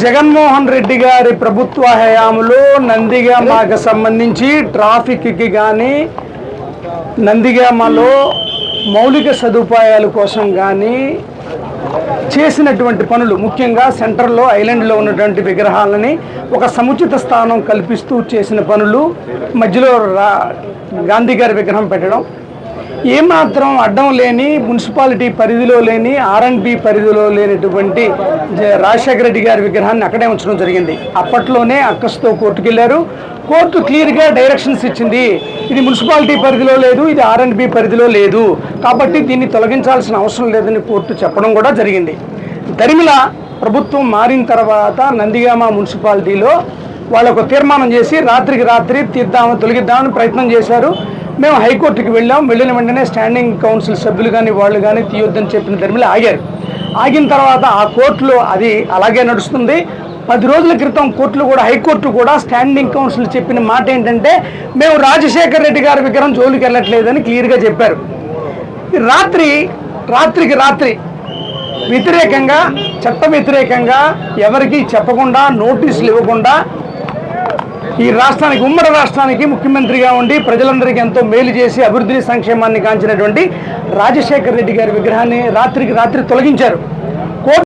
జగన్మోహన్ రెడ్డి గారి ప్రభుత్వ హయాంలో నందిగామకు సంబంధించి ట్రాఫిక్కి కానీ నందిగామలో మౌలిక సదుపాయాల కోసం కానీ చేసినటువంటి పనులు ముఖ్యంగా సెంటర్లో ఐలాండ్లో ఉన్నటువంటి విగ్రహాలని ఒక సముచిత స్థానం కల్పిస్తూ చేసిన పనులు మధ్యలో రా గాంధీ గారి విగ్రహం పెట్టడం ఏమాత్రం అడ్డం లేని మున్సిపాలిటీ పరిధిలో లేని ఆర్ఎండ్బి పరిధిలో లేనటువంటి జ- రాజశేఖర రెడ్డి గారి విగ్రహాన్ని అక్కడే ఉంచడం జరిగింది. అప్పట్లోనే అక్కస్తో కోర్టుకు వెళ్ళారు కోర్టు క్లియర్గా డైరెక్షన్స్ ఇచ్చింది. ఇది మున్సిపాలిటీ పరిధిలో లేదు ఇది ఆర్ఎండ్బి పరిధిలో లేదు. కాబట్టి దీన్ని తొలగించాల్సిన అవసరం లేదని కోర్టు చెప్పడం కూడా జరిగింది. దరిమిల ప్రభుత్వం మారిన తర్వాత నందిగామ మున్సిపాలిటీలో వాళ్ళు ఒక తీర్మానం చేసి రాత్రికి రాత్రి తీద్దామని తొలగిద్దామని ప్రయత్నం చేశారు. మేము హైకోర్టుకి వెళ్ళాం. వెళ్ళిన వెంటనే స్టాండింగ్ కౌన్సిల్ సభ్యులు కానీ వాళ్ళు కానీ తీయొద్దని చెప్పిన ధర్మిలో ఆగారు. ఆగిన తర్వాత ఆ కోర్టులో అది అలాగే నడుస్తుంది. పది రోజుల క్రితం కోర్టులు కూడా హైకోర్టు కూడా స్టాండింగ్ కౌన్సిల్ చెప్పిన మాట ఏంటంటే మేము రాజశేఖర రెడ్డి గారి విగ్రహం జోలికి వెళ్ళట్లేదని క్లియర్గా చెప్పారు. రాత్రి రాత్రికి రాత్రి వ్యతిరేకంగా చట్ట వ్యతిరేకంగా ఎవరికి చెప్పకుండా నోటీసులు ఇవ్వకుండా ఈ రాష్ట్రానికి ఉమ్మడి రాష్ట్రానికి ముఖ్యమంత్రిగా ఉండి ప్రజలందరికీ ఎంతో మేలు చేసి అభివృద్ధిని సంక్షేమాన్ని కాంచినటువంటి రాజశేఖర్ రెడ్డి గారి విగ్రహాన్ని రాత్రికి రాత్రి తొలగించారు.